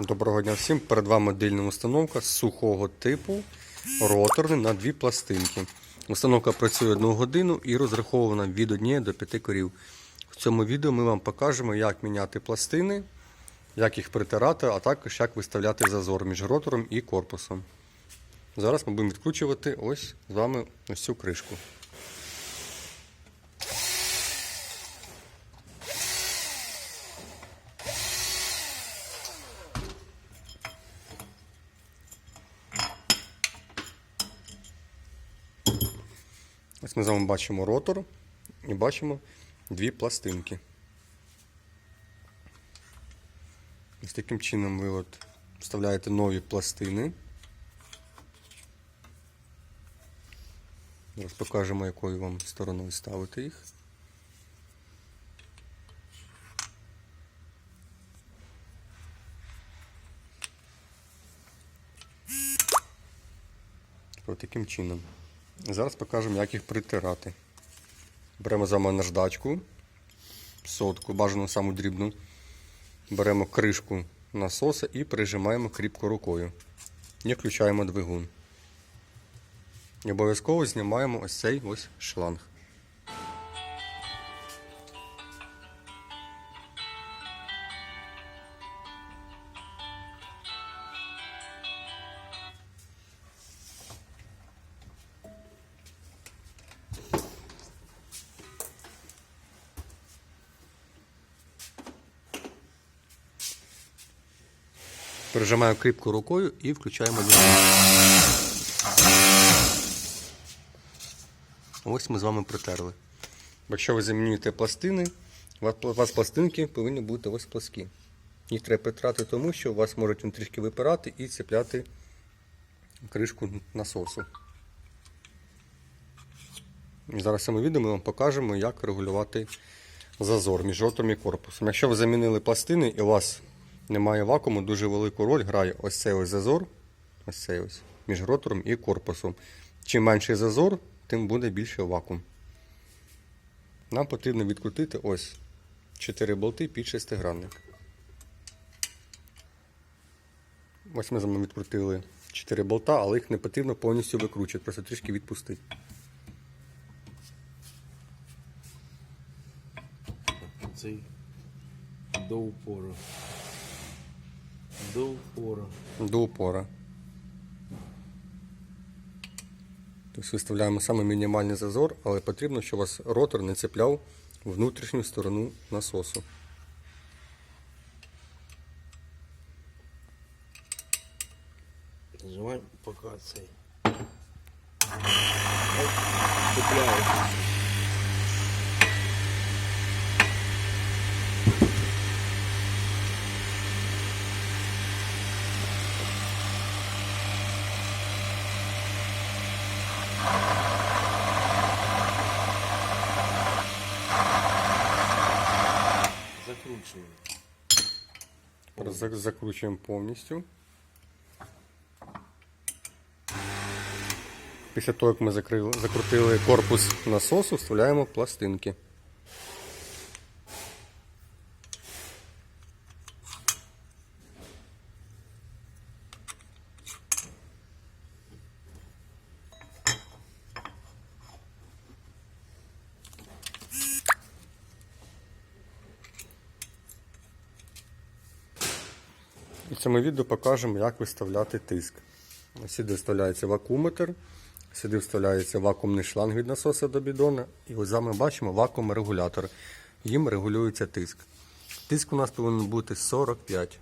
Доброго дня всім. Перед вами дильна установка сухого типу, роторний на дві пластинки. Установка працює одну годину і розрахована від 1 до 5 корів. В цьому відео ми вам покажемо, як міняти пластини, як їх притирати, а також як виставляти зазор між ротором і корпусом. Зараз ми будемо відкручувати ось з вами ось цю кришку. Ми з вами бачимо ротор і бачимо дві пластинки. Ось таким чином ви от вставляєте нові пластини. Зараз покажемо, якою вам стороною ставити їх. Ось таким чином. Зараз покажемо, як їх притирати. Беремо з вами наждачку, сотку, бажану саму дрібну. Беремо кришку насоса і прижимаємо кріпко рукою. І включаємо двигун. І обов'язково знімаємо ось цей ось шланг. Прижимаю кріпко рукою і включаємо. Ось ми з вами притерли. Якщо ви замінюєте пластини, у вас, пластинки повинні бути ось плоскі. Їх треба притрати тому, що у вас можуть вони трішки випирати і цепляти кришку насосу. І зараз в відео ми вам покажемо, як регулювати зазор між ротором і корпусом. Якщо ви замінили пластини і у вас немає вакууму, дуже велику роль грає ось цей ось зазор, ось цей ось, між ротором і корпусом. Чим менший зазор, тим буде більше вакуум. Нам потрібно відкрутити ось 4 болти під шестигранник. Ось ми з вами відкрутили 4 болта, але їх не потрібно повністю викручувати, просто трішки відпустити. Цей до упору. До упору. до упора. Тобто виставляємо саме мінімальний зазор, але потрібно, щоб у вас ротор не цепляв внутрішню сторону насосу. Нажимаем пока цей. Оп, Закручиваем Зараз зак- Закручуємо повністю. Після того, як ми закрили, закрутили корпус насосу, вставляємо пластинки. В цьому відео покажемо, як виставляти тиск. Сюди вставляється вакууметр, сюди вставляється вакуумний шланг від насоса до бідона. І ось ми бачимо вакуум регулятор. Їм регулюється тиск. Тиск у нас повинен бути 45.